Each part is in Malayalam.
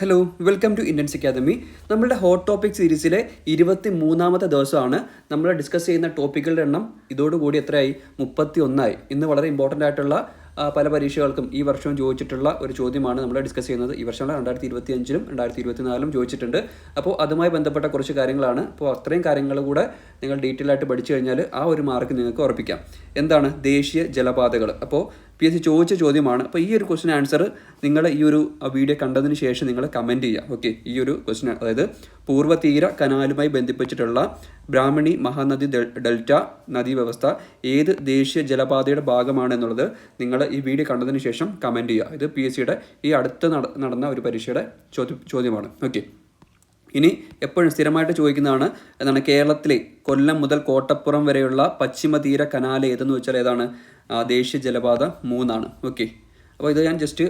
Hello welcome to Indians academy നമ്മുടെ ഹോട്ട് ടോപ്പിക് സീരീസിലെ ഇരുപത്തി മൂന്നാമത്തെ ദിവസമാണ്. നമ്മൾ ഡിസ്കസ് ചെയ്യുന്ന ടോപ്പിക്കുകളുടെ എണ്ണം ഇതോടുകൂടി എത്രയായി? മുപ്പത്തി ഒന്നായി ഇന്ന് വളരെ ഇമ്പോർട്ടന്റ് ആയിട്ടുള്ള പല പരീക്ഷകൾക്കും ഈ വർഷവും ചോദിച്ചിട്ടുള്ള ഒരു ചോദ്യമാണ് നമ്മൾ ഡിസ്കസ് ചെയ്യുന്നത്. ഈ വർഷം രണ്ടായിരത്തി ഇരുപത്തി അഞ്ചിലും രണ്ടായിരത്തി ഇരുപത്തി നാലിലും ചോദിച്ചിട്ടുണ്ട്. അപ്പോൾ അതുമായി ബന്ധപ്പെട്ട കുറച്ച് കാര്യങ്ങളാണ്. അപ്പോൾ അത്രയും കാര്യങ്ങൾ കൂടെ നിങ്ങൾ ഡീറ്റെയിൽ ആയിട്ട് പഠിച്ചു കഴിഞ്ഞാൽ ആ ഒരു മാർക്ക് നിങ്ങൾക്ക് ഉറപ്പിക്കാം. എന്താണ്? ദേശീയ ജലപാതകൾ അപ്പോൾ പി എസ് സി ചോദിച്ച ചോദ്യമാണ്. അപ്പോൾ ഈ ഒരു ക്വസ്റ്റ്യൻ ആൻസർ നിങ്ങൾ ഈ ഒരു വീഡിയോ കണ്ടതിന് ശേഷം നിങ്ങൾ കമന്റ് ചെയ്യുക ഓക്കെ ഈ ഒരു ക്വസ്റ്റ്യൻ അതായത് പൂർവതീര കനാലുമായി ബന്ധിപ്പിച്ചിട്ടുള്ള ബ്രാഹ്മണി മഹാനദി ഡെൽറ്റ നദീ വ്യവസ്ഥ ഏത് ദേശീയ ജലപാതയുടെ ഭാഗമാണ് എന്നുള്ളത് നിങ്ങൾ ഈ വീഡിയോ കണ്ടതിന് ശേഷം കമന്റ് ചെയ്യുക ഇത് പി എസ് സിയുടെ ഈ അടുത്ത് നട- നടന്ന ഒരു പരീക്ഷയുടെ ചോദ്യ ചോദ്യമാണ്. ഓക്കെ ഇനി എപ്പോഴും സ്ഥിരമായിട്ട് ചോദിക്കുന്നതാണ് എന്താണ് കേരളത്തിലെ കൊല്ലം മുതൽ കോട്ടപ്പുറം വരെയുള്ള പശ്ചിമ തീര കനാൽ ഏതെന്ന് വെച്ചാൽ ഏതാണ്? ദേശീയ ജലപാത മൂന്നാണ്. ഓക്കെ അപ്പോൾ ഇത് ഞാൻ ജസ്റ്റ്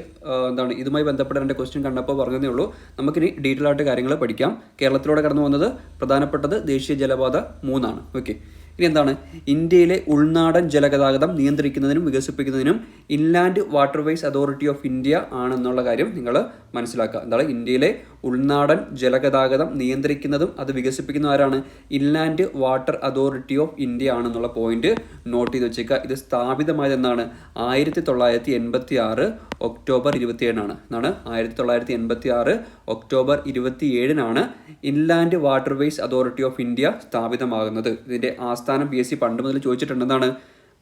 എന്താണ് ഇതുമായി ബന്ധപ്പെട്ട രണ്ട് ക്വസ്റ്റ്യൻ കണ്ടപ്പോൾ പറഞ്ഞതേ ഉള്ളൂ. നമുക്കിനി ഡീറ്റെയിൽ ആയിട്ട് കാര്യങ്ങൾ പഠിക്കാം. കേരളത്തിലൂടെ കടന്നു പോകുന്നത് പ്രധാനപ്പെട്ടത് ദേശീയ ജലപാത മൂന്നാണ്. ഓക്കെ ഇനി എന്താണ് ഇന്ത്യയിലെ ഉൾനാടൻ ജലഗതാഗതം നിയന്ത്രിക്കുന്നതിനും വികസിപ്പിക്കുന്നതിനും inland waterways authority of India ആണെന്നുള്ള കാര്യം നിങ്ങൾ മനസ്സിലാക്കുക. എന്താണ്? ഇന്ത്യയിലെ ഉൾനാടൻ ജലഗതാഗതം നിയന്ത്രിക്കുന്നതും അത് വികസിപ്പിക്കുന്ന ആരാണ്? Inland water authority of India ആണെന്നുള്ള പോയിന്റ് നോട്ട് ചെയ്ത് വെച്ചേക്കുക. ഇത് സ്ഥാപിതമായത് എന്താണ് ആയിരത്തി തൊള്ളായിരത്തി എൺപത്തി ആറ് ഒക്ടോബർ ഇരുപത്തിയേഴിനാണ്. എന്നാണ് ആയിരത്തി തൊള്ളായിരത്തി എൺപത്തി ആറ് ഒക്ടോബർ ഇരുപത്തി ഏഴിനാണ് inland waterways authority of India സ്ഥാപിതമാകുന്നത്. ഇതിന്റെ ആസ്ഥാനം പി എസ് സി പണ്ട് മുതൽ ചോദിച്ചിട്ടുണ്ടെന്നാണ്.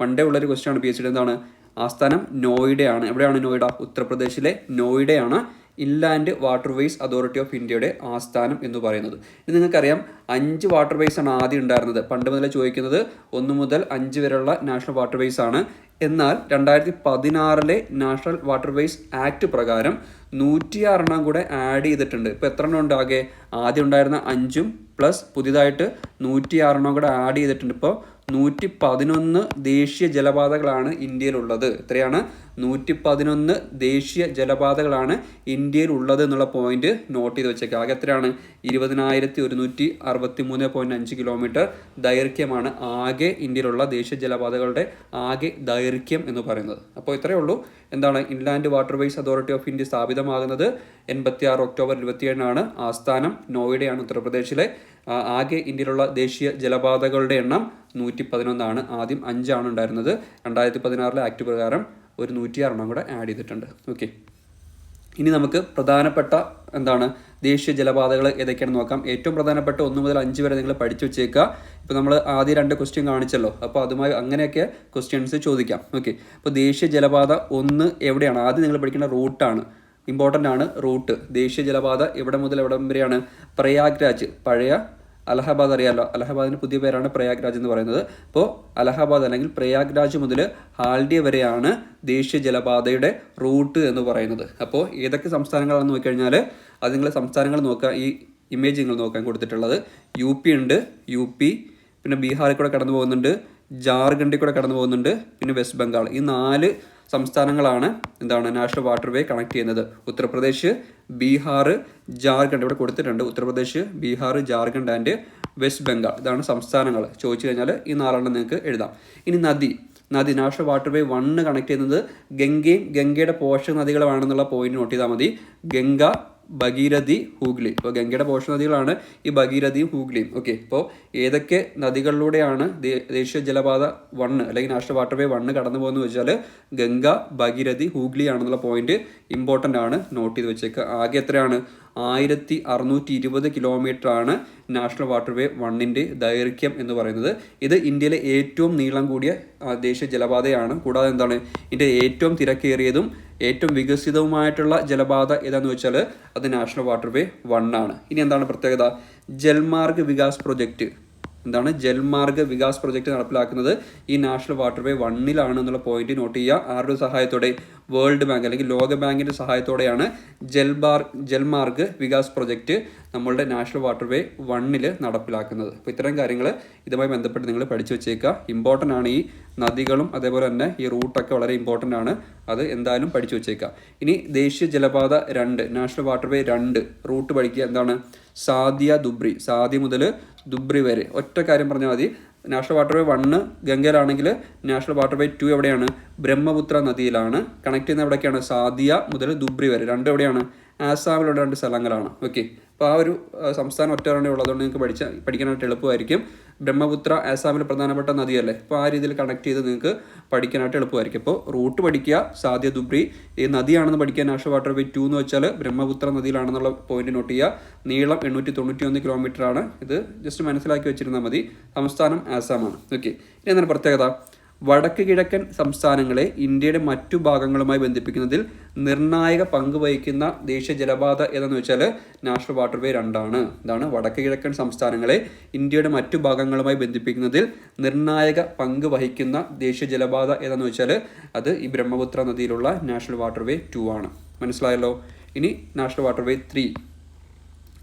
പണ്ടേ ഉള്ളൊരു ക്വസ്റ്റ്യൻ ആണ്. പി എസ് സിയുടെ എന്താണ്? ആസ്ഥാനം നോയിഡയാണ്. എവിടെയാണ് നോയിഡ? ഉത്തർപ്രദേശിലെ നോയിഡയാണ്. ഇൻലാൻഡ് വാട്ടർവേസ് അതോറിറ്റി ഓഫ് ഇന്ത്യയുടെ ആസ്ഥാനം എന്ന് പറയുന്നത്. ഇത് നിങ്ങൾക്കറിയാം അഞ്ച് വാട്ടർവേസ് ആണ് ആദ്യം ഉണ്ടായിരുന്നത്. പണ്ട് മുതലേ ചോദിക്കുന്നത് ഒന്ന് മുതൽ അഞ്ച് വരെയുള്ള നാഷണൽ വാട്ടർവേസ് ആണ്. എന്നാൽ രണ്ടായിരത്തി പതിനാറിലെ നാഷണൽ വാട്ടർവേസ് ആക്ട് പ്രകാരം നൂറ്റിയാറെണ്ണം കൂടെ ആഡ് ചെയ്തിട്ടുണ്ട്. ഇപ്പോൾ എത്ര എണ്ണം ഉണ്ടാകെ ആദ്യം ഉണ്ടായിരുന്ന അഞ്ചും പ്ലസ് പുതിയതായിട്ട് നൂറ്റിയാറെണ്ണം കൂടെ ആഡ് ചെയ്തിട്ടുണ്ട്. ഇപ്പോൾ നൂറ്റി പതിനൊന്ന് ദേശീയ ജലപാതകളാണ് ഇന്ത്യയിലുള്ളത്. എത്രയാണ്? നൂറ്റി പതിനൊന്ന് ദേശീയ ജലപാതകളാണ് ഇന്ത്യയിൽ ഉള്ളത് എന്നുള്ള പോയിന്റ് നോട്ട് ചെയ്ത് വെച്ചേക്കുക ആകെ എത്രയാണ്? ഇരുപതിനായിരത്തി ഒരുന്നൂറ്റി അറുപത്തി മൂന്ന് പോയിന്റ് അഞ്ച് കിലോമീറ്റർ ദൈർഘ്യമാണ് ആകെ ഇന്ത്യയിലുള്ള ദേശീയ ജലപാതകളുടെ ആകെ ദൈർഘ്യം എന്ന് പറയുന്നത്. അപ്പോൾ ഇത്രയേ ഉള്ളൂ. എന്താണ്? Inland waterways authority of India സ്ഥാപിതമാകുന്നത് എൺപത്തി ആറ് ഒക്ടോബർ ഇരുപത്തിയേഴിനാണ് ആസ്ഥാനം. നോയിഡയാണ് ഉത്തർപ്രദേശിലെ ആകെ ഇന്ത്യയിലുള്ള ദേശീയ ജലപാതകളുടെ എണ്ണം നൂറ്റി പതിനൊന്നാണ് ആദ്യം അഞ്ചാണ് ഉണ്ടായിരുന്നത്. രണ്ടായിരത്തി പതിനാറിലെ ആക്ട് പ്രകാരം ഒരു നൂറ്റിയാറെണ്ണം കൂടെ ആഡ് ചെയ്തിട്ടുണ്ട്. ഓക്കെ ഇനി നമുക്ക് പ്രധാനപ്പെട്ട എന്താണ്? ദേശീയ ജലപാതകൾ ഏതൊക്കെയാണെന്ന് നോക്കാം. ഏറ്റവും പ്രധാനപ്പെട്ട ഒന്ന് മുതൽ അഞ്ച് വരെ നിങ്ങൾ പഠിച്ചു വെച്ചേക്കുക. ഇപ്പോൾ നമ്മൾ ആദ്യം രണ്ട് ക്വസ്റ്റ്യൻ കാണിച്ചല്ലോ. അപ്പോൾ അതുമായി അങ്ങനെയൊക്കെ ക്വസ്റ്റ്യൻസ് ചോദിക്കാം. ഓക്കെ അപ്പോൾ ദേശീയ ജലപാത ഒന്ന് എവിടെയാണ്? ആദ്യം നിങ്ങൾ പഠിക്കേണ്ട റൂട്ടാണ് ഇമ്പോർട്ടന്റ് ആണ് റൂട്ട് ദേശീയ ജലപാത എവിടെ മുതൽ എവിടെ വരെയാണ്? പ്രയാഗ്രാജ്. പഴയ അലഹബാദ് അറിയാമല്ലോ അലഹബാദിന് പുതിയ പേരാണ് പ്രയാഗ്രാജ് എന്ന് പറയുന്നത്. അപ്പോൾ അലഹബാദ് അല്ലെങ്കിൽ പ്രയാഗ്രാജ് മുതൽ ഹാൽഡിയ വരെയാണ് ദേശീയ ജലപാതയുടെ റൂട്ട് എന്ന് പറയുന്നത്. അപ്പോൾ ഏതൊക്കെ സംസ്ഥാനങ്ങളാണെന്ന് നോക്കിക്കഴിഞ്ഞാൽ അത് നിങ്ങൾ സംസ്ഥാനങ്ങൾ നോക്കുക ഈ ഇമേജ് നിങ്ങൾ നോക്കാൻ കൊടുത്തിട്ടുള്ളത്. യു പി ഉണ്ട് യു പി പിന്നെ ബീഹാറിൽ കൂടെ കടന്നു പോകുന്നുണ്ട് ജാർഖണ്ഡിൽ കൂടെ കടന്നു പോകുന്നുണ്ട് പിന്നെ വെസ്റ്റ് ബംഗാൾ. ഈ നാല് സംസ്ഥാനങ്ങളാണ് എന്താണ് നാഷണൽ വാട്ടർവേ കണക്ട് ചെയ്യുന്നത്. ഉത്തർപ്രദേശ് ബീഹാർ ജാർഖണ്ഡ്. ഇവിടെ കൊടുത്തിട്ടുണ്ട്. Uttar Pradesh Bihar Jharkhand and West Bengal. ഇതാണ് സംസ്ഥാനങ്ങൾ. ചോദിച്ചു കഴിഞ്ഞാൽ ഈ നാലെണ്ണം നിങ്ങൾക്ക് എഴുതാം. ഇനി നദി. നദി. നാഷണൽ വാട്ടർവേ വണ്ണ് കണക്ട് ചെയ്യുന്നത് ഗംഗയും ഗംഗയുടെ പോഷക നദികളുമാണെന്നുള്ള പോയിന്റ് നോട്ട് ചെയ്താൽ മതി. ഗംഗ ഭഗീരഥി ഹൂഗ്ലി. ഇപ്പോൾ ഗംഗയുടെ പോഷ നദികളാണ് ഈ ഭഗീരഥിയും ഹൂഗ്ലിയും. ഓക്കെ ഇപ്പോൾ ഏതൊക്കെ നദികളിലൂടെയാണ് ദേശീയ ജലപാത വണ്ണ് അല്ലെങ്കിൽ നാഷണൽ വാട്ടർവേ വണ്ണ് കടന്നു പോകുന്നത് വെച്ചാൽ ഗംഗ ഭഗീരഥി ഹൂഗ്ലി ആണെന്നുള്ള പോയിന്റ് ഇമ്പോർട്ടന്റ് ആണ് നോട്ട് ചെയ്ത് വെച്ചേക്കുക. ആകെ എത്രയാണ്? ആയിരത്തി അറുന്നൂറ്റി ഇരുപത് കിലോമീറ്റർ ആണ് നാഷണൽ വാട്ടർവേ വണ്ണിന്റെ ദൈർഘ്യം എന്ന് പറയുന്നത്. ഇത് ഇന്ത്യയിലെ ഏറ്റവും നീളം കൂടിയ ദേശീയ ജലപാതയാണ്. കൂടാതെ എന്താണ്? ഇതിന്റെ ഏറ്റവും തിരക്കേറിയതും ഏറ്റവും വികസിതവുമായിട്ടുള്ള ജലപാത ഏതാന്ന് വെച്ചാൽ അത് നാഷണൽ വാട്ടർവേ വൺ ആണ്. ഇനി എന്താണ് പ്രത്യേകത? ജൽമാർഗ് വികാസ് പ്രൊജക്റ്റ് എന്താണ് ജൽമാർഗ് വികാസ് പ്രൊജക്ട് നടപ്പിലാക്കുന്നത് ഈ നാഷണൽ വാട്ടർവേ വണ്ണിലാണ് എന്നുള്ള പോയിന്റ് നോട്ട് ചെയ്യുക. ആരുടെ സഹായത്തോടെ? വേൾഡ് ബാങ്ക് അല്ലെങ്കിൽ ലോക ബാങ്കിന്റെ സഹായത്തോടെയാണ് ജൽബാർ ജൽമാർഗ് വികാസ് പ്രൊജക്റ്റ് നമ്മളുടെ നാഷണൽ വാട്ടർവേ വണ്ണിൽ നടപ്പിലാക്കുന്നത്. അപ്പോൾ ഇത്തരം കാര്യങ്ങൾ ഇതുമായി ബന്ധപ്പെട്ട് നിങ്ങൾ പഠിച്ചു വെച്ചേക്കുക. ഇമ്പോർട്ടന്റ് ആണ് ഈ നദികളും അതേപോലെ തന്നെ ഈ റൂട്ടൊക്കെ വളരെ ഇമ്പോർട്ടന്റ് ആണ്. അത് എന്തായാലും പഠിച്ചു വെച്ചേക്കുക. ഇനി ദേശീയ ജലപാത രണ്ട് നാഷണൽ വാട്ടർവേ രണ്ട് റൂട്ട് പഠിക്കുക. എന്താണ്? സാദിയ ദുബ്രി സാദി മുതൽ ദുബ്രി വരെ. ഒറ്റ കാര്യം പറഞ്ഞാൽ മതി. നാഷണൽ വാട്ടർവേ വണ്ണ് ഗംഗയിലാണെങ്കിൽ നാഷണൽ വാട്ടർവേ ടു എവിടെയാണ്? ബ്രഹ്മപുത്ര നദിയിലാണ്. കണക്ട് ചെയ്യുന്ന എവിടെയൊക്കെയാണ് സാദിയ മുതൽ ദുബ്രി വരെ. രണ്ട് എവിടെയാണ്? ആസാമിലുള്ള രണ്ട് സ്ഥലങ്ങളാണ്. ഓക്കെ അപ്പോൾ ആ ഒരു സംസ്ഥാനം ഒറ്റ തവണ ഉള്ളതുകൊണ്ട് നിങ്ങൾക്ക് പഠിച്ച പഠിക്കാനായിട്ട് എളുപ്പമായിരിക്കും. ബ്രഹ്മപുത്ര ആസാമിലെ പ്രധാനപ്പെട്ട നദിയല്ലേ? അപ്പോൾ ആ രീതിയിൽ കണക്ട് ചെയ്ത് നിങ്ങൾക്ക് പഠിക്കാനായിട്ട് എളുപ്പമായിരിക്കും. അപ്പോൾ റൂട്ട് പഠിക്കുക സാധ്യ ദുബ്രി. ഈ നദിയാണെന്ന് പഠിക്കാൻ നാഷണൽ വാട്ടർ വേ ടു എന്ന് വെച്ചാൽ ബ്രഹ്മപുത്ര നദിയിലാണെന്നുള്ള പോയിന്റ് നോട്ട് ചെയ്യുക. നീളം എണ്ണൂറ്റി തൊണ്ണൂറ്റി ഒന്ന് കിലോമീറ്റർ ആണ്. ഇത് ജസ്റ്റ് മനസ്സിലാക്കി വെച്ചിരുന്നാൽ മതി. സംസ്ഥാനം ആസാമാണ്. ഓക്കെ ഇനി എന്താണ് പ്രത്യേകത? വടക്ക് കിഴക്കൻ സംസ്ഥാനങ്ങളെ ഇന്ത്യയുടെ മറ്റു ഭാഗങ്ങളുമായി ബന്ധിപ്പിക്കുന്നതിൽ നിർണായക പങ്ക് വഹിക്കുന്ന ദേശീയ ജലപാത ഏതെന്ന് വെച്ചാൽ നാഷണൽ വാട്ടർവേ രണ്ടാണ്. ഇതാണ് വടക്ക് കിഴക്കൻ സംസ്ഥാനങ്ങളെ ഇന്ത്യയുടെ മറ്റു ഭാഗങ്ങളുമായി ബന്ധിപ്പിക്കുന്നതിൽ നിർണായക പങ്ക് വഹിക്കുന്ന ദേശീയ ജലപാത ഏതെന്ന് വെച്ചാൽ അത് ഈ ബ്രഹ്മപുത്ര നദിയിലുള്ള നാഷണൽ വാട്ടർവേ ടു ആണ്. മനസ്സിലായല്ലോ? ഇനി നാഷണൽ വാട്ടർവേ ത്രീ.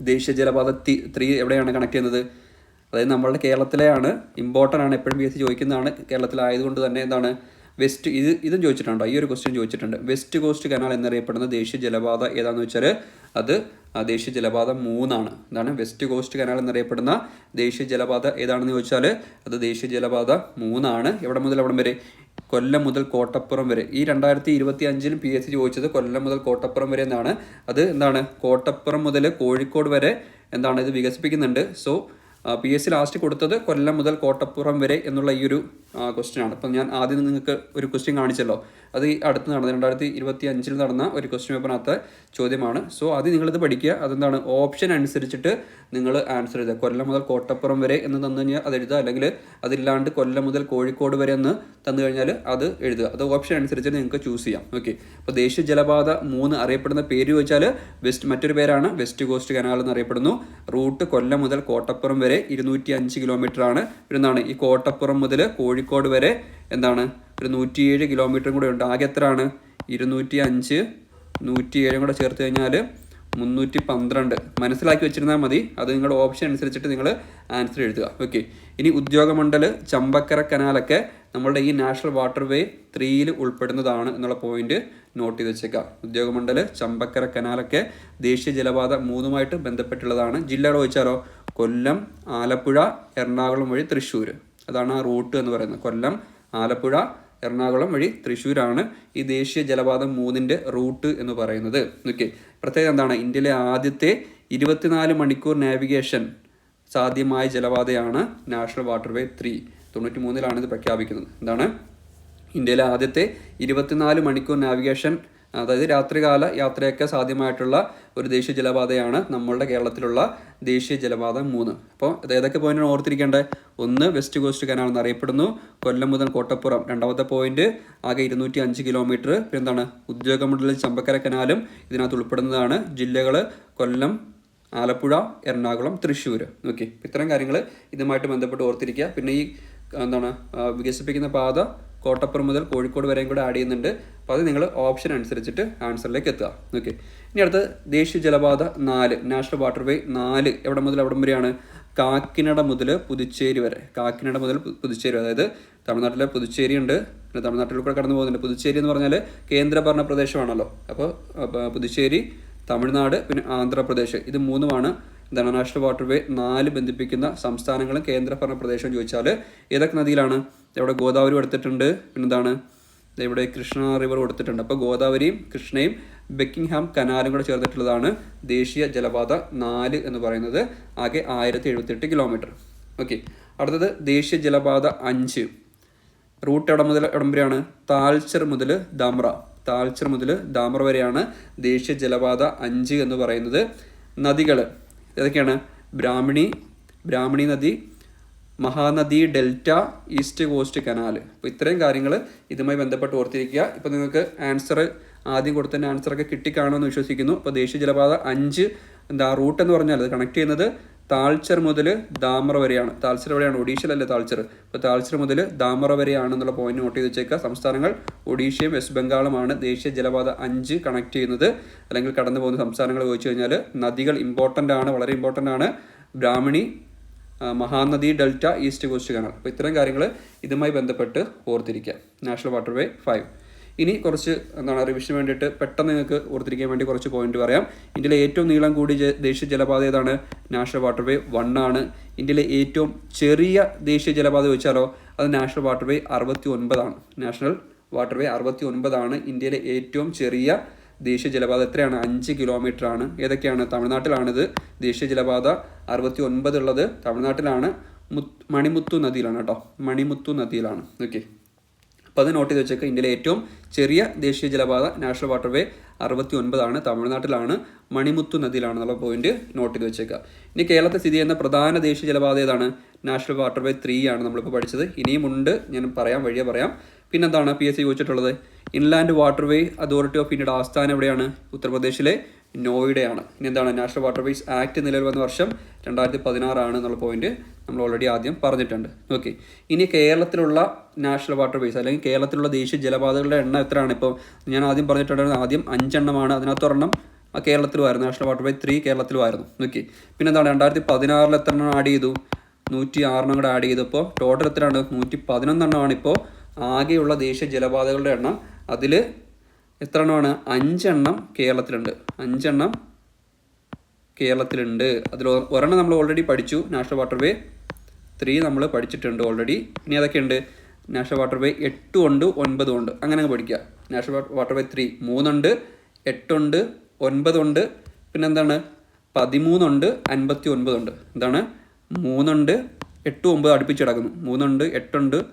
ദേശീയ ജലപാത ത്രീ എവിടെയാണ് കണക്ട് ചെയ്യുന്നത്? അതായത് നമ്മളുടെ കേരളത്തിലെയാണ് ഇമ്പോർട്ടന്റ് ആണ് എപ്പോഴും പി എസ് സി ചോദിക്കുന്നതാണ്. കേരളത്തിലായതുകൊണ്ട് തന്നെ എന്താണ്? വെസ്റ്റ് ഇത് ഇതും ചോദിച്ചിട്ടുണ്ടോ? ഈ ഒരു ക്വസ്റ്റ്യൻ ചോദിച്ചിട്ടുണ്ട്. വെസ്റ്റ് കോസ്റ്റ് കനാൽ എന്നറിയപ്പെടുന്ന ദേശീയ ജലപാത ഏതാണെന്ന് വെച്ചാൽ അത് ദേശീയ ജലപാത മൂന്നാണ്. എന്താണ്? വെസ്റ്റ് കോസ്റ്റ് കനാൽ എന്നറിയപ്പെടുന്ന ദേശീയ ജലപാത ഏതാണെന്ന് ചോദിച്ചാൽ അത് ദേശീയ ജലപാത മൂന്നാണ്. എവിടെ മുതൽ എവിടം വരെ? കൊല്ലം മുതൽ കോട്ടപ്പുറം വരെ. ഈ രണ്ടായിരത്തി ഇരുപത്തി അഞ്ചിലും പി എസ് സി ചോദിച്ചത് കൊല്ലം മുതൽ കോട്ടപ്പുറം വരെ എന്നാണ്. അത് എന്താണ്? കോട്ടപ്പുറം മുതൽ കോഴിക്കോട് വരെ എന്താണ്? ഇത് വികസിപ്പിക്കുന്നുണ്ട്. So P S C last കൊടുത്തത് കൊല്ലം മുതൽ കോട്ടപ്പുറം വരെ എന്നുള്ള ഈ ഒരു ക്വസ്റ്റ്യൻ ആണ്. അപ്പം ഞാൻ ആദ്യം നിങ്ങൾക്ക് ഒരു ക്വസ്റ്റ്യൻ കാണിച്ചല്ലോ. അത് ഈ അടുത്ത് നടന്ന രണ്ടായിരത്തി ഇരുപത്തി അഞ്ചിൽ നടന്ന ഒരു ക്വസ്റ്റ്യൻ പേപ്പറിനകത്ത് ചോദ്യമാണ്. സോ ആദ്യം നിങ്ങളിത് പഠിക്കുക. അതെന്താണ്? ഓപ്ഷൻ അനുസരിച്ചിട്ട് നിങ്ങൾ ആൻസർ എഴുതുക. കൊല്ലം മുതൽ കോട്ടപ്പുറം വരെ എന്ന് തന്നു കഴിഞ്ഞാൽ അത് എഴുതുക. അല്ലെങ്കിൽ അതില്ലാണ്ട് കൊല്ലം മുതൽ കോഴിക്കോട് വരെ എന്ന് തന്നു കഴിഞ്ഞാൽ അത് എഴുതുക. അത് ഓപ്ഷൻ അനുസരിച്ച് നിങ്ങൾക്ക് ചൂസ് ചെയ്യാം. ഓക്കെ അപ്പോൾ ദേശീയ ജലപാത മൂന്ന് അറിയപ്പെടുന്ന പേര് ചോദിച്ചാൽ വെസ്റ്റ് മറ്റൊരു പേരാണ്. വെസ്റ്റ് കോസ്റ്റ് കനാൽ എന്ന് അറിയപ്പെടുന്നു. റൂട്ട് കൊല്ലം മുതൽ കോട്ടപ്പുറം വരെ ഇരുന്നൂറ്റി അഞ്ച് കിലോമീറ്റർ ആണ്. പിന്നെ ഈ കോട്ടപ്പുറം മുതൽ കോഴിക്കോട് വരെ എന്താണ്? ഒരു നൂറ്റിയേഴ് കിലോമീറ്ററും കൂടെ ഉണ്ട്. ആകെ എത്രയാണ്? ഇരുന്നൂറ്റി അഞ്ച് നൂറ്റി ഏഴും കൂടെ ചേർത്ത് കഴിഞ്ഞാൽ മുന്നൂറ്റി പന്ത്രണ്ട് മനസ്സിലാക്കി വെച്ചിരുന്നാൽ മതി. അത് നിങ്ങളുടെ ഓപ്ഷൻ അനുസരിച്ചിട്ട് നിങ്ങൾ ആൻസർ എഴുതുക. ഓക്കെ ഇനി ഉദ്യോഗമണ്ഡൽ ചമ്പക്കര കനാലൊക്കെ നമ്മളുടെ ഈ നാഷണൽ വാട്ടർ വേ ത്രീയിൽ ഉൾപ്പെടുന്നതാണ് എന്നുള്ള പോയിന്റ് നോട്ട് ചെയ്ത് വെച്ചേക്കാം. ഉദ്യോഗമണ്ഡൽ ചമ്പക്കര കനാലൊക്കെ ദേശീയ ജലപാത മൂന്നുമായിട്ട് ബന്ധപ്പെട്ടുള്ളതാണ്. ജില്ലകൾ ചോദിച്ചാലോ? കൊല്ലം ആലപ്പുഴ എറണാകുളം വഴി തൃശ്ശൂർ അതാണ് ആ റൂട്ട് എന്ന് പറയുന്നത്. കൊല്ലം ആലപ്പുഴ എറണാകുളം വഴി തൃശ്ശൂരാണ് ഈ ദേശീയ ജലപാതം മൂന്നിന്റെ റൂട്ട് എന്ന് പറയുന്നത്. ഓക്കെ. പ്രത്യേകത എന്താണ്? ഇന്ത്യയിലെ ആദ്യത്തെ ഇരുപത്തിനാല് മണിക്കൂർ നാവിഗേഷൻ സാധ്യമായ ജലപാതയാണ് നാഷണൽ വാട്ടർവേ ത്രീ. തൊണ്ണൂറ്റി മൂന്നിലാണ് ഇത് പ്രഖ്യാപിക്കുന്നത്. എന്താണ്? ഇന്ത്യയിലെ ആദ്യത്തെ ഇരുപത്തിനാല് മണിക്കൂർ നാവിഗേഷൻ അതായത് രാത്രികാല യാത്രയൊക്കെ സാധ്യമായിട്ടുള്ള ഒരു ദേശീയ ജലപാതയാണ് നമ്മളുടെ കേരളത്തിലുള്ള ദേശീയ ജലപാത മൂന്ന്. അപ്പോൾ ഇത് ഏതൊക്കെ പോയിന്റാണ് ഓർത്തിരിക്കേണ്ടത്? ഒന്ന് വെസ്റ്റ് കോസ്റ്റ് കനാൽ എന്നറിയപ്പെടുന്നു. കൊല്ലം മുതൽ കോട്ടപ്പുറം. രണ്ടാമത്തെ പോയിന്റ് ആകെ ഇരുന്നൂറ്റി അഞ്ച് കിലോമീറ്റർ എന്താണ്? ഉദ്യോഗമണ്ഡലം ചമ്പക്കര കനാലും ഇതിനകത്ത് ഉൾപ്പെടുന്നതാണ് ജില്ലകൾ കൊല്ലം ആലപ്പുഴ എറണാകുളം തൃശ്ശൂർ ഓക്കെ ഇത്തരം കാര്യങ്ങൾ ഇതുമായിട്ട് ബന്ധപ്പെട്ട് ഓർത്തിരിക്കുക. പിന്നെ ഈ എന്താണ് വികസിപ്പിക്കുന്ന പാത കോട്ടപ്പുറം മുതൽ കോഴിക്കോട് വരെയും കൂടെ ആഡ് ചെയ്യുന്നുണ്ട്. അപ്പോൾ അത് നിങ്ങൾ ഓപ്ഷൻ അനുസരിച്ചിട്ട് ആൻസറിലേക്ക് എത്തുക. ഓക്കെ ഇനി അടുത്ത് ദേശീയ ജലപാത നാല് നാഷണൽ വാട്ടർവേ നാല് എവിടെ മുതൽ എവിടം വരെയാണ്? കാക്കിനട മുതൽ പുതുച്ചേരി വരെ. കാക്കിനട മുതൽ പുതുച്ചേരി അതായത് തമിഴ്നാട്ടിലെ പുതുച്ചേരി ഉണ്ട്. പിന്നെ തമിഴ്നാട്ടിൽ കൂടെ കടന്നു പോകുന്നുണ്ട്. പുതുച്ചേരി എന്ന് പറഞ്ഞാൽ കേന്ദ്രഭരണ പ്രദേശമാണല്ലോ. അപ്പോൾ പുതുച്ചേരി തമിഴ്നാട് പിന്നെ ആന്ധ്രാപ്രദേശ്. ഇത് മൂന്നുമാണ് എന്താണ് നാഷണൽ വാട്ടർവേ നാല് ബന്ധിപ്പിക്കുന്ന സംസ്ഥാനങ്ങളും കേന്ദ്രഭരണ പ്രദേശവും ചോദിച്ചാൽ ഏതൊക്കെ നദിയിലാണ്? ഇവിടെ ഗോദാവരി എടുത്തിട്ടുണ്ട്. പിന്നെന്താണ്? ഇവിടെ കൃഷ്ണ റിവർ കൊടുത്തിട്ടുണ്ട്. അപ്പോൾ ഗോദാവരിയും കൃഷ്ണയും ബെക്കിംഗ്ഹാം കനാലും കൂടെ ചേർന്നിട്ടുള്ളതാണ് ദേശീയ ജലപാത നാല് എന്ന് പറയുന്നത്. ആകെ ആയിരത്തി എഴുപത്തെട്ട് കിലോമീറ്റർ ഓക്കെ അടുത്തത് ദേശീയ ജലപാത അഞ്ച്. റൂട്ട് എവിടെ മുതൽ എവിടം വരെയാണ് താൽച്ചർ മുതൽ ദാമ്ര. താൽച്ചർ മുതൽ ദാമ്ര വരെയാണ് ദേശീയ ജലപാത അഞ്ച് എന്ന് പറയുന്നത്. നദികൾ ഏതൊക്കെയാണ് ബ്രാഹ്മിണി ബ്രാഹ്മിണി നദി Mahanadi delta east coast canal. അപ്പോൾ ഇത്രയും കാര്യങ്ങൾ ഇതുമായി ബന്ധപ്പെട്ട് ഓർത്തിരിക്കുക. ഇപ്പോൾ നിങ്ങൾക്ക് ആൻസർ ആദ്യം കൊടുത്തതിന്റെ ആൻസറൊക്കെ കിട്ടിക്കാണുമെന്ന് വിശ്വസിക്കുന്നു. അപ്പോൾ ദേശീയ ജലപാത അഞ്ച് എന്താ റൂട്ട് എന്ന് പറഞ്ഞാൽ അത് കണക്ട് ചെയ്യുന്നത് താൾച്ചർ മുതൽ ദാമറ വരെയാണ്. താൽച്ചർ എവിടെയാണ്? ഒഡീഷയിലല്ലേ താൾച്ചർ? അപ്പോൾ താൾച്ചർ മുതൽ ദാമറ വരെയാണെന്നുള്ള പോയിന്റ് നോട്ട് ചെയ്ത് വെച്ചേക്കുക. സംസ്ഥാനങ്ങൾ ഒഡീഷയും വെസ്റ്റ് ബംഗാളുമാണ് ദേശീയ ജലപാത അഞ്ച് കണക്ട് ചെയ്യുന്നത്. അല്ലെങ്കിൽ കടന്നു പോകുന്ന സംസ്ഥാനങ്ങൾ ചോദിച്ചു കഴിഞ്ഞാൽ നദികൾ ഇമ്പോർട്ടന്റ് ആണ് വളരെ ഇമ്പോർട്ടന്റ് ആണ്. Brahmani Mahanadi delta east coast canal അപ്പോൾ ഇത്തരം കാര്യങ്ങൾ ഇതുമായി ബന്ധപ്പെട്ട് ഓർത്തിരിക്കുക. നാഷണൽ വാട്ടർവേ ഫൈവ് ഇനി കുറച്ച് എന്താണ് റിവിഷന് വേണ്ടിയിട്ട് പെട്ടെന്ന് നിങ്ങൾക്ക് ഓർത്തിരിക്കാൻ വേണ്ടി കുറച്ച് പോയിന്റ് പറയാം. ഇന്ത്യയിലെ ഏറ്റവും നീളം കൂടിയ ദേശീയ ജലപാത ഏതാണ്? നാഷണൽ വാട്ടർവേ വൺ ആണ്. ഇന്ത്യയിലെ ഏറ്റവും ചെറിയ ദേശീയ ജലപാത ചോദിച്ചാലോ അത് നാഷണൽ വാട്ടർവേ അറുപത്തി ഒൻപതാണ് നാഷണൽ വാട്ടർവേ അറുപത്തി ഒൻപതാണ് ഇന്ത്യയിലെ ഏറ്റവും ചെറിയ ദേശീയ ജലപാത എത്രയാണ്? അഞ്ച് കിലോമീറ്റർ ആണ് ഏതൊക്കെയാണ്? തമിഴ്നാട്ടിലാണിത്. ദേശീയ ജലപാത അറുപത്തി ഒൻപത് ഉള്ളത്. തമിഴ്നാട്ടിലാണ്. മുത്ത് മണിമുത്തു നദിയിലാണ് കേട്ടോ. മണിമുത്തു നദിയിലാണ്. ഓക്കെ. അപ്പോൾ അത് നോട്ട് ചെയ്ത് വെച്ചേക്ക്. ഇന്ത്യയിലെ ഏറ്റവും ചെറിയ ദേശീയ ജലപാത നാഷണൽ വാട്ടർവേ അറുപത്തി ഒൻപതാണ് തമിഴ്നാട്ടിലാണ് മണിമുത്തു നദിയിലാണെന്നുള്ള പോയിന്റ് നോട്ട് ചെയ്ത് വെച്ചേക്കുക ഇനി കേരളത്തെ സ്ഥിതി ചെയ്യുന്ന പ്രധാന ദേശീയ ജലപാത ഏതാണ്? നാഷണൽ വാട്ടർവേ ത്രീ ആണ് നമ്മളിപ്പോൾ പഠിച്ചത്. ഇനിയും ഉണ്ട്. ഞാൻ പറയാം വഴിയെ പറയാം. പിന്നെന്താണ് പി എസ് സി ചോദിച്ചിട്ടുള്ളത്? ഇൻലാൻഡ് വാട്ടർവേ അതോറിറ്റി ഓഫ് ഇന്ത്യയുടെ ആസ്ഥാനം എവിടെയാണ്? ഉത്തർപ്രദേശിലെ നോയിഡയാണ്. ഇനി എന്താണ്? നാഷണൽ വാട്ടർവേസ് ആക്ട് നിലവിൽ വന്ന വർഷം രണ്ടായിരത്തി പതിനാറാണ് എന്നുള്ള പോയിന്റ് നമ്മൾ ഓൾറെഡി ആദ്യം പറഞ്ഞിട്ടുണ്ട്. ഓക്കെ ഇനി കേരളത്തിലുള്ള നാഷണൽ വാട്ടർവേസ് അല്ലെങ്കിൽ കേരളത്തിലുള്ള ദേശീയ ജലപാതകളുടെ എണ്ണം എത്രയാണ്? ഇപ്പോൾ ഞാൻ ആദ്യം പറഞ്ഞിട്ടുണ്ടായിരുന്നത് ആദ്യം അഞ്ചെണ്ണമാണ് അതിനകത്ത് ഒരെണ്ണം ആ കേരളത്തിലുമായിരുന്നു. നാഷണൽ വാട്ടർവേ ത്രീ കേരളത്തിലുമായിരുന്നു. ഓക്കെ പിന്നെ എന്താണ് രണ്ടായിരത്തി പതിനാറിൽ എത്ര എണ്ണം ആഡ് ചെയ്തു? നൂറ്റി ആറെണ്ണം കൂടെ ആഡ് ചെയ്തപ്പോൾ ടോട്ടൽ എത്രയാണ്? നൂറ്റി പതിനൊന്നെണ്ണമാണ് ഇപ്പോൾ ആകെയുള്ള ദേശീയ ജലപാതകളുടെ എണ്ണം. അതിൽ എത്ര എണ്ണമാണ് അഞ്ചെണ്ണം കേരളത്തിലുണ്ട്. അഞ്ചെണ്ണം കേരളത്തിലുണ്ട്. അതിൽ ഒരെണ്ണം നമ്മൾ ഓൾറെഡി പഠിച്ചു. നാഷണൽ വാട്ടർവേ ത്രീ നമ്മൾ പഠിച്ചിട്ടുണ്ട് ഓൾറെഡി ഇനി അതൊക്കെയുണ്ട് നാഷണൽ വാട്ടർവേ എട്ടും ഉണ്ട് ഒൻപതും ഉണ്ട്. അങ്ങനെ അങ്ങ് പഠിക്കുക നാഷണൽ വാട്ടർവേ ത്രീ മൂന്നുണ്ട് എട്ടുണ്ട് ഒൻപതുണ്ട്. പിന്നെന്താണ്? പതിമൂന്നുണ്ട് അൻപത്തി ഒൻപതുണ്ട് എന്താണ്? മൂന്നുണ്ട് എട്ടും ഒമ്പത് അടുപ്പിച്ച് കിടക്കുന്നു. മൂന്നുണ്ട് എട്ടുണ്ട്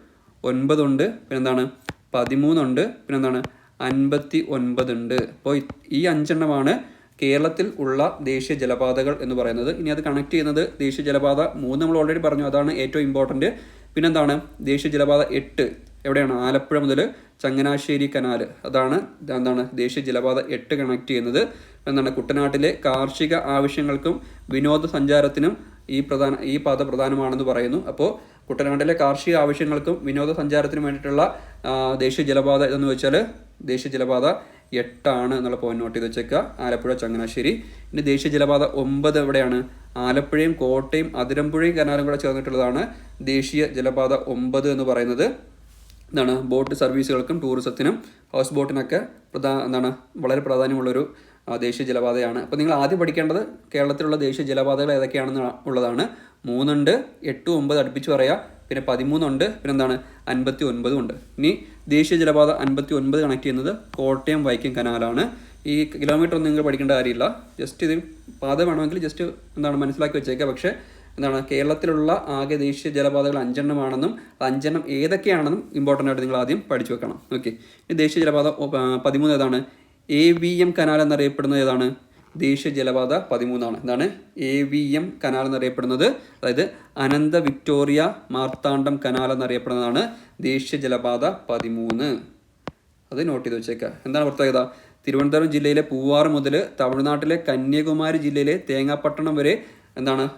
ഒൻപതുണ്ട്. പിന്നെന്താണ്? പതിമൂന്നുണ്ട്. പിന്നെന്താണ്? അൻപത്തി ഒൻപതുണ്ട് അപ്പോൾ ഈ അഞ്ചെണ്ണമാണ് കേരളത്തിൽ ഉള്ള ദേശീയ ജലപാതകൾ എന്ന് പറയുന്നത്. ഇനി അത് കണക്ട് ചെയ്യുന്നത് ദേശീയ ജലപാത മൂന്ന് നമ്മൾ ഓൾറെഡി പറഞ്ഞു. അതാണ് ഏറ്റവും ഇമ്പോർട്ടന്റ് പിന്നെന്താണ്? ദേശീയ ജലപാത എട്ട്. എവിടെയാണ്? ആലപ്പുഴ മുതൽ ചങ്ങനാശ്ശേരി കനാൽ അതാണ് എന്താണ്? ദേശീയ ജലപാത എട്ട് കണക്ട് ചെയ്യുന്നത്. എന്താണ് കുട്ടനാട്ടിലെ കാർഷിക ആവശ്യങ്ങൾക്കും വിനോദസഞ്ചാരത്തിനും ഈ പ്രധാന ഈ പാത പ്രധാനമാണെന്ന് പറയുന്നു. അപ്പോൾ കുട്ടനാട്ടിലെ കാർഷിക ആവശ്യങ്ങൾക്കും വിനോദസഞ്ചാരത്തിനും വേണ്ടിയിട്ടുള്ള ദേശീയ ജലപാത എന്ന് വെച്ചാൽ ദേശീയ ജലപാത എട്ടാണ് എന്നുള്ള പോയിന്റ് നോട്ട് ചെയ്ത് വെച്ചേക്കുക ആലപ്പുഴ ചങ്ങനാശ്ശേരി. ഇനി ദേശീയ ജലപാത ഒമ്പത് എവിടെയാണ്? ആലപ്പുഴയും കോട്ടയും അതിരമ്പുഴയും കനാലും കൂടെ ചേർന്നിട്ടുള്ളതാണ് ദേശീയ ജലപാത ഒമ്പത് എന്ന് പറയുന്നത്. എന്താണ് ബോട്ട് സർവീസുകൾക്കും ടൂറിസത്തിനും ഹൗസ് ബോട്ടിനൊക്കെ പ്രധാ എന്താണ് വളരെ പ്രാധാന്യമുള്ളൊരു ദേശീയ ജലപാതയാണ്. അപ്പോൾ നിങ്ങൾ ആദ്യം പഠിക്കേണ്ടത് കേരളത്തിലുള്ള ദേശീയ ജലപാതകൾ ഏതൊക്കെയാണെന്ന് ഉള്ളതാണ്. മൂന്നുണ്ട് എട്ട് ഒമ്പത് അടുപ്പിച്ച് പറയാം. പിന്നെ പതിമൂന്നുണ്ട് പിന്നെ എന്താണ് അൻപത്തി ഒൻപതും ഉണ്ട്. ഇനി ദേശീയ ജലപാത അൻപത്തി ഒൻപത് കണക്ട് ചെയ്യുന്നത് കോട്ടയം വൈക്കം കനാലാണ്. ഈ കിലോമീറ്റർ ഒന്നും നിങ്ങൾ പഠിക്കേണ്ട കാര്യമില്ല. ജസ്റ്റ് ഇത് പാത വേണമെങ്കിൽ ജസ്റ്റ് എന്താണ് മനസ്സിലാക്കി വെച്ചേക്കുക പക്ഷേ എന്താണ് കേരളത്തിലുള്ള ആകെ ദേശീയ ജലപാതകൾ അഞ്ചെണ്ണമാണെന്നും ആ അഞ്ചെണ്ണം ഏതൊക്കെയാണെന്നും ഇമ്പോർട്ടന്റ് ആയിട്ട് നിങ്ങൾ ആദ്യം പഠിച്ചു വെക്കണം. ഓക്കെ ദേശീയ ജലപാത പതിമൂന്ന് ഏതാണ്? എ വി എം കനാൽ എന്നറിയപ്പെടുന്നത് ഏതാണ്? ദേശീയ ജലപാത പതിമൂന്നാണ്. എന്താണ്? എ വി എം കനാൽ എന്നറിയപ്പെടുന്നത് അതായത് അനന്ത വിക്ടോറിയ മാർത്താണ്ഡം കനാൽ എന്നറിയപ്പെടുന്നതാണ് ദേശീയ ജലപാത പതിമൂന്ന്. അത് നോട്ട് ചെയ്ത് വെച്ചേക്കുക എന്താണ് പ്രത്യേകത? തിരുവനന്തപുരം ജില്ലയിലെ പൂവാർ മുതൽ തമിഴ്നാട്ടിലെ കന്യാകുമാരി ജില്ലയിലെ തേങ്ങാപ്പട്ടണം വരെ എന്താണ്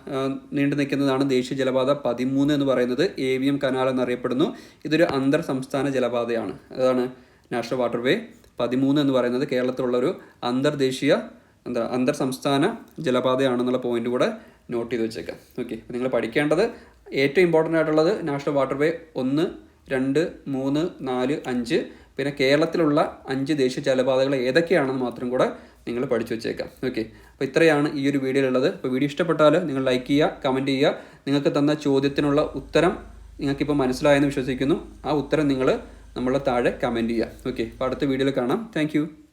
നീണ്ടു നിൽക്കുന്നതാണ് ദേശീയ ജലപാത പതിമൂന്ന് എന്ന് പറയുന്നത് എ വി എം കനാൽ എന്നറിയപ്പെടുന്നു. ഇതൊരു അന്തർ സംസ്ഥാന ജലപാതയാണ്. അതാണ് നാഷണൽ വാട്ടർവേ. പതിമൂന്ന് എന്ന് പറയുന്നത് കേരളത്തിലുള്ള ഒരു അന്തർദേശീയ എന്താ അന്തർ സംസ്ഥാന ജലപാതയാണെന്നുള്ള പോയിന്റ് കൂടെ നോട്ട് ചെയ്ത് വെച്ചേക്കാം. ഓക്കെ നിങ്ങൾ പഠിക്കേണ്ടത് ഏറ്റവും ഇമ്പോർട്ടന്റ് ആയിട്ടുള്ളത് നാഷണൽ വാട്ടർവേ ഒന്ന് രണ്ട് മൂന്ന് നാല് അഞ്ച് പിന്നെ കേരളത്തിലുള്ള അഞ്ച് ദേശീയ ജലപാതകൾ ഏതൊക്കെയാണെന്ന് മാത്രം കൂടെ നിങ്ങൾ പഠിച്ചു വെച്ചേക്കാം. ഓക്കെ അപ്പോൾ ഇത്രയാണ് ഈ ഒരു വീഡിയോയിലുള്ളത് അപ്പോൾ വീഡിയോ ഇഷ്ടപ്പെട്ടാൽ നിങ്ങൾ ലൈക്ക് ചെയ്യുക കമന്റ് ചെയ്യുക. നിങ്ങൾക്ക് തന്ന ചോദ്യത്തിനുള്ള ഉത്തരം നിങ്ങൾക്കിപ്പോൾ മനസ്സിലായെന്ന് വിശ്വസിക്കുന്നു. ആ ഉത്തരം നിങ്ങൾ നമ്മളെ താഴെ കമന്റ് ചെയ്യുക. ഓക്കെ അപ്പോൾ അടുത്ത വീഡിയോയിൽ കാണാം. താങ്ക്